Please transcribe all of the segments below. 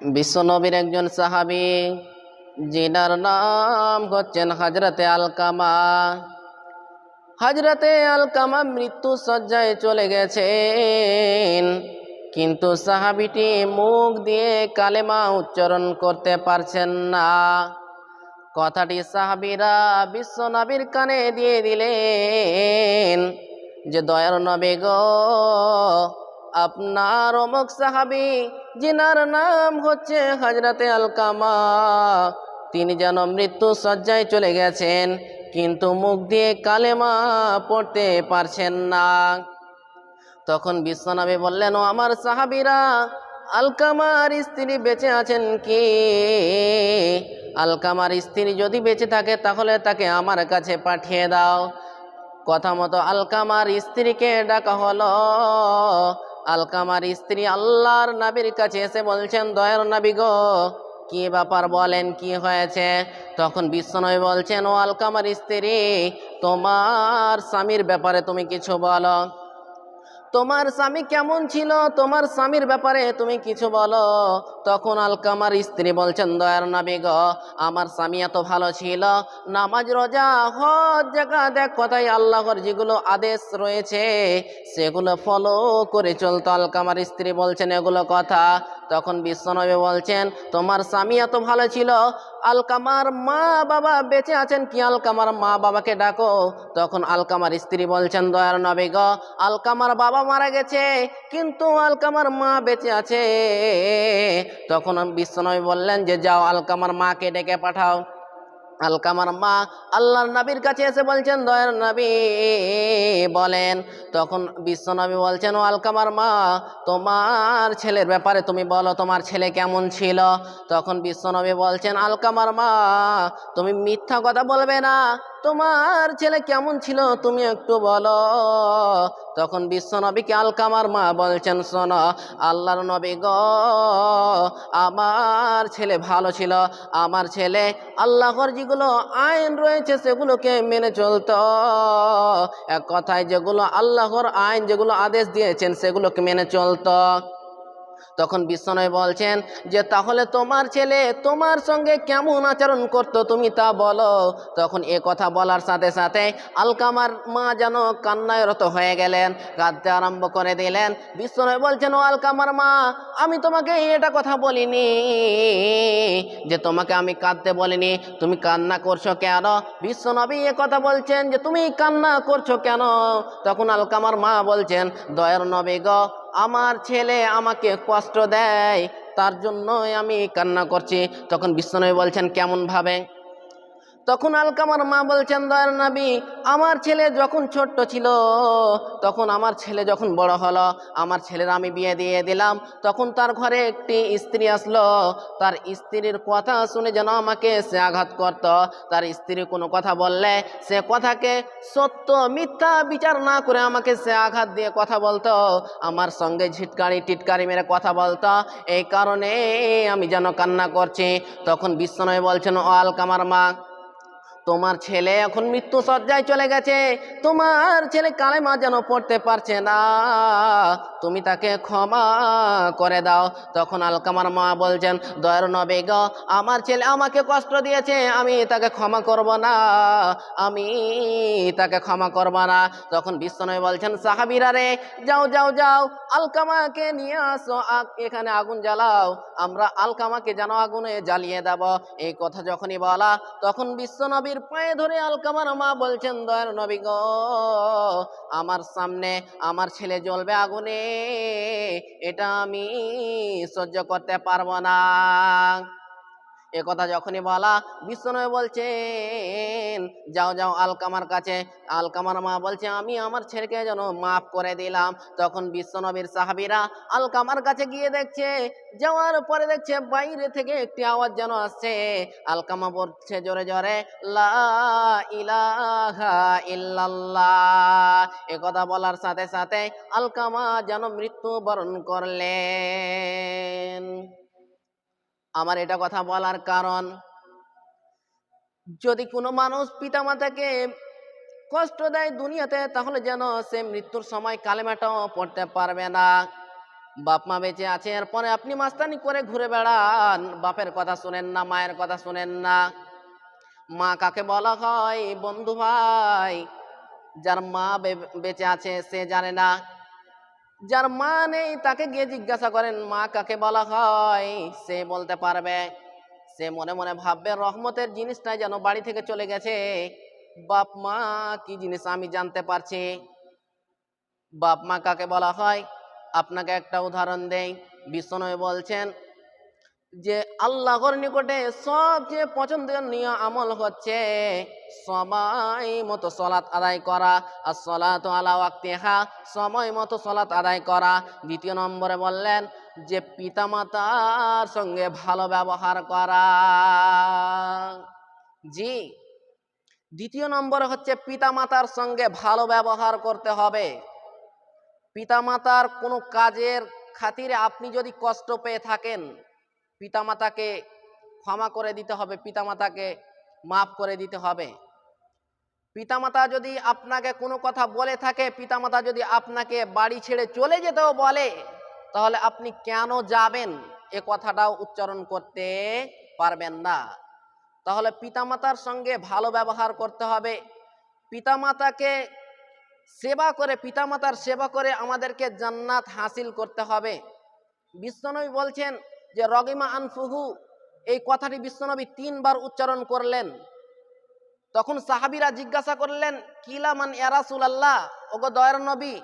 বিশ্বনবীর একজন সাহাবি যিনার নাম হচ্ছেন হজরতে আলকামা। হজরতে আলকামা মৃত্যু সজ্জায় চলে গেছেন, কিন্তু সাহাবিটি মুখ দিয়ে কালেমা উচ্চারণ করতে পারছেন না। কথাটি সাহাবিরা বিশ্বনবীর কানে দিয়ে দিলেন যে দয়ার নবী গো আপনার অমুক সাহাবি যিনার নাম হচ্ছে হজরতে আলকামা। তিনি যেন মৃত্যু সজ্জায় চলে গেছেন, কিন্তু মুখ দিয়ে কালেমা পড়তে পারছেন না। তখন বিশ্বনবী বললেন, ও আমার সাহাবিরা, আলকামার স্ত্রী বেঁচে আছেন কি? আলকামার স্ত্রী যদি বেঁচে থাকে, তাহলে তাকে আমার কাছে পাঠিয়ে দাও। কথা মতো আলকামার স্ত্রীকে ডাকা হলো। আলকামার স্ত্রী আল্লাহর নাবির কাছে এসে বলছেন, দয়ার নাবি গো, কি ব্যাপার বলেন, কি হয়েছে? তখন বিশ্বনবী বলছেন, ও আলকামার স্ত্রী, তোমার স্বামীর ব্যাপারে তুমি কিছু বলো। তোমার স্বামী কেমন ছিল? তোমার স্বামীর ব্যাপারে তুমি কিছু বলো। তখন আলকামার স্ত্রী বলছেন, দয়ার নবী গ, আমার স্বামী এত ভালো ছিল। নামাজ, রোজা, হজ জায়গা দেখ কথাই আল্লাহর যেগুলো আদেশ রয়েছে, সেগুলো ফলো করে চলতো। আলকামার স্ত্রী বলছেন, এগুলো কথা তখন বিশ্বনবী বলছেন, তোমার স্বামী এত ভালো ছিল, আলকামার মা বাবা বেঁচে আছেন কি? আলকামার মা বাবাকে ডাকো। তখন আলকামার স্ত্রী বলছেন দয়ার নবী গ, আলকামার বাবা মারা গেছে, কিন্তু আলকামার মা বেঁচে আছে। তখন বিশ্বনবী বললেন, যে যাও, আলকামার মাকে ডেকে পাঠাও। আলকামার মা, আল্লাহর নবীর কাছে এসে বলছেন, দয়ার নবী। বলেন, তখন বিশ্বনবী বলছেন, ও আলকামার মা, তোমার ছেলের ব্যাপারে তুমি বলো, তোমার ছেলে কেমন ছিল? তখন বিশ্বনবী বলছেন আলকামার মা, তুমি মিথ্যা কথা বলবে না। তোমার ছেলে কেমন ছিল তুমি একটু বলো। তখন বিশ্বনবীকে আলকামার মা বলছেন, শোনো, আল্লাহর নবী গ, আমার ছেলে ভালো ছিল, আমার ছেলে আল্লাহর যেগুলো আইন রয়েছে সেগুলোকে মেনে চলত। এক কথায় যেগুলো আল্লাহর আইন, যেগুলো আদেশ দিয়েছেন সেগুলোকে মেনে চলতো। তখন বিশ্বনয় বলছেন যে, তাহলে তোমার ছেলে তোমার সঙ্গে কেমন আচরণ করতো তুমি তা বলো। তখন এ কথা বলার সাথে সাথে আলকামার মা যেন কান্নায় রত হয়ে গেলেন, কাঁদতে আরম্ভ করে দিলেন। বিশ্বনয় বলছেন, ও আলকামার মা, আমি তোমাকে এটা কথা বলিনি যে, তোমাকে আমি কাঁদতে বলিনি। তুমি কান্না করছ কেন? বিশ্বনবী এ কথা বলছেন যে, তুমি কান্না করছ কেন? তখন আলকামার মা বলছেন, দয়ার নবী গ আমার ছেলে আমাকে কষ্ট দেয়, তার জন্যই আমি কান্না করছি। তখন বিশ্বনবী বলছেন কেমন ভাবে তখন আলকামার মা বলছেন দয়ার নবী, আমার ছেলে যখন ছোট্ট ছিল, তখন আমার ছেলে যখন বড় হলো, আমার ছেলের আমি বিয়ে দিয়ে দিলাম। তখন তার ঘরে একটি স্ত্রী আসলো। তার স্ত্রীর কথা শুনে যেন আমাকে সে আঘাত করত। তার স্ত্রী কোনো কথা বললে, সে কথাকে সত্য, মিথ্যা বিচার না করে আমাকে সে আঘাত দিয়ে কথা বলতো। আমার সঙ্গে ঝিটকারি, টিটকারি মেরে কথা বলতো। এই কারণে আমি যেন কান্না করছি। তখন বিশ্বনয় বলছেন, ও আলকামার মা তোমার ছেলে এখন মৃত্যু সজ্জায় চলে গেছে। তোমার ছেলে কালেমা যেন পড়তে পারছে না। তুমি তাকে ক্ষমা করে দাও। তখন আলকামার মা বলছেন, দয়ার নবে গ, আমার ছেলে আমাকে কষ্ট দিয়েছে, আমি তাকে ক্ষমা করব না। আমি তাকে ক্ষমা করব না। তখন বিশ্বনয় বলছেন, সাহাবিরা রে, যাও যাও যাও, আলকামাকে নিয়ে আসো। এখানে আগুন জ্বালাও। আমরা আলকামাকে যেন আগুনে জ্বালিয়ে দেব। এই কথা যখনই বলা, তখন বিশ্বনবীর পায়ে ধরে আলকামার মা বলছেন দয়ার নবী গ, আমার সামনে আমার ছেলে জ্বলবে আগুনে, এটা আমি সহ্য করতে পারব না। এ কথা যখনই বলা বিশ্বনয় বলছেন, যাও যাও আলকামার কাছে। আলকামার মা বলছে, আমি আমার ছেলেকে যেন মাফ করে দিলাম। তখন বিশ্বনবীর সাহাবিরা আলকামার কাছে গিয়ে দেখছে, যাওয়ার পরে দেখছে বাইরে থেকে একটি আওয়াজ যেন আসছে। আলকামা বলছে জোরে জোরে, লা ইলাহা ইল্লাল্লাহ। এ কথা বলার সাথে সাথে আলকামা যেন মৃত্যুবরণ করলেন। আমার এটা কথা বলার কারণ, যদি কোনো মানুষ পিতামাতাকে কষ্ট দেয় দুনিয়াতে, তাহলে যেন সে মৃত্যুর সময় কালেমাটাও পড়তে পারবে না। বাপ মা বেঁচে আছে, এরপরে আপনি মাস্তানি করে ঘুরে বেড়ান। বাপের কথা শোনেন না, মায়ের কথা শোনেন না। মা কাকে বলা হয়? বন্ধু ভাই, যার মা বেঁচে আছে, সে জানে না। যার মা নেই, তাকে গিয়ে জিজ্ঞাসা করেন, মা, কাকে বলা হয়? সে বলতে পারবে, সে মনে মনে ভাববে, রহমতের জিনিসটা যেন বাড়ি থেকে চলে গেছে। বাপ মা, কি জিনিস আমি জানতে পারছি? বাপ মা, কাকে বলা হয়? আপনাকে একটা উদাহরণ দেই। বিষ্ণনয় বলছেন যে আল্লাহর নিকটে সবচেয়ে পছন্দনীয় আমল হচ্ছে সময় মতো সলাৎ আদায় করা, আর সলাত আলা ওয়াক্তিহা, সময় মতো সলাৎ আদায় করা। দ্বিতীয় নম্বরে বললেন যে পিতামাতার সঙ্গে ভালো ব্যবহার করা। জি। দ্বিতীয় নম্বরে হচ্ছে পিতামাতার সঙ্গে ভালো ব্যবহার করতে হবে। পিতামাতার কোনো কাজের খাতিরে আপনি যদি কষ্ট পেয়ে থাকেন পিতামাতাকে ক্ষমা করে দিতে হবে, পিতামাতাকে মাফ করে দিতে হবে। পিতামাতা যদি আপনাকে কোনো কথা বলে থাকে, পিতামাতা যদি আপনাকে বাড়ি ছেড়ে চলে যেতেও বলে, তাহলে আপনি কেন যাবেন? এ কথাটাও উচ্চারণ করতে পারবেন না। তাহলে পিতামাতার সঙ্গে ভালো ব্যবহার করতে হবে। পিতামাতাকে সেবা করে, পিতামাতার সেবা করে আমাদেরকে জান্নাত হাসিল করতে হবে। বিশ্বনবী বলছেন যে রগিমা আনফুহু এই কথাটি বিশ্বনবী তিনবার উচ্চারণ করলেন। তখন সাহাবিরা জিজ্ঞাসা করলেন কিলামান ইয়ারাসুল আল্লাহ ওগো দয়ার নবী,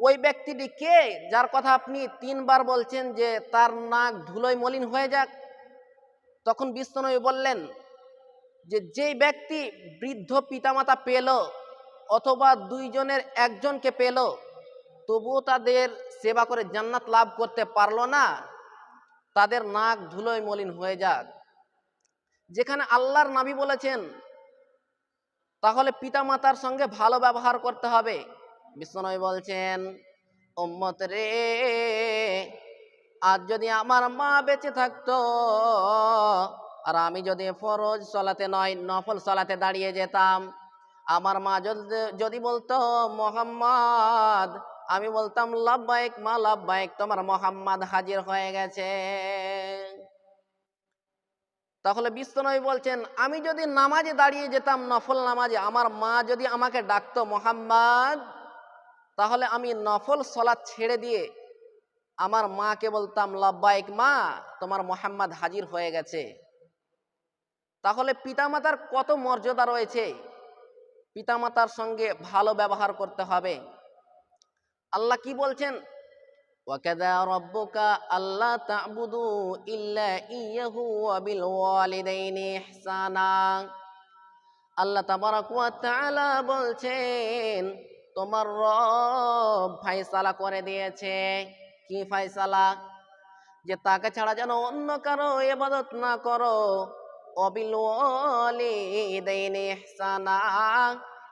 ওই ব্যক্তিটি কে যার কথা আপনি তিনবার বলছেন যে তার নাক ধুলোয় মলিন হয়ে যাক? তখন বিশ্বনবী বললেন, যে যেই ব্যক্তি বৃদ্ধ পিতামাতা পেল অথবা দুইজনের একজনকে পেল, তবুও তাদের সেবা করে জান্নাত লাভ করতে পারল না। তাদের নাক ধুলোয় মলিন হয়ে যাক। যেখানে আল্লাহর নাবি বলেছেন, তাহলে পিতামাতার সঙ্গে ভালো ব্যবহার করতে হবে। বিশ্বনবী বলছেন, উম্মত রে, আজ যদি আমার মা বেঁচে থাকতো আর আমি যদি ফরজ সলাতে নয়, নফল সলাতে দাঁড়িয়ে যেতাম, আমার মা যদি বলতো, মোহাম্মদ আমি বলতাম লাভবাইক মা লাভবাইক তোমার মোহাম্মদ হাজির হয়ে গেছে। তাহলে বিশ্বনবী বলছেন, আমি যদি নামাজে দাঁড়িয়ে যেতাম, নফল নামাজে, আমার মা যদি আমাকে ডাকতো মোহাম্মদ, তাহলে আমি নফল সলাৎ ছেড়ে দিয়ে আমার মাকে বলতাম লাভবাইক মা, তোমার মোহাম্মদ হাজির হয়ে গেছে। তাহলে পিতামাতার কত মর্যাদা রয়েছে? পিতামাতার সঙ্গে ভালো ব্যবহার করতে হবে। আল্লাহ কি বলছেন? আল্লাহ ইল্লা ইয়াহু আল্লাহ বলছেন, তোমার রব ফায়সালা করে দিয়েছে। কি ফায়সালা? যে তাকে ছাড়া যেন অন্য কারও ইবাদত না করো। অবিল ওয়ালিদাইনি ইহসানা।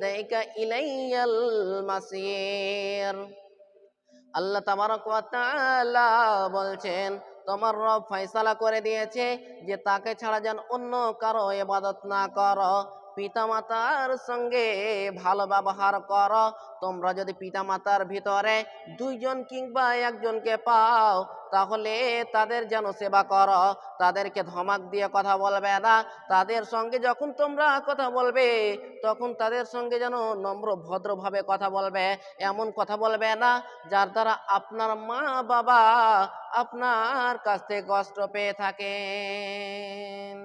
দায়িকা আল্লাহ বলছেন, তোমার রব ফয়সালা করে দিয়েছে যে তাকে ছাড়া যেন অন্য কারও এবাদত না করো। পিতামাতার সঙ্গে ভালো ব্যবহার করো। তোমরা যদি পিতামাতার ভিতরে দুইজন কিংবা একজনকে পাও, তাহলে তাদের যেন সেবা করো। তাদেরকে ধমাক দিয়ে কথা বলবে না। তাদের সঙ্গে যখন তোমরা কথা বলবে, তখন তাদের সঙ্গে যেন নম্র ভদ্রভাবে কথা বলবে। এমন কথা বলবে না, যার দ্বারা আপনার মা বাবা আপনার কাছ থেকে কষ্ট পেয়ে থাকেন।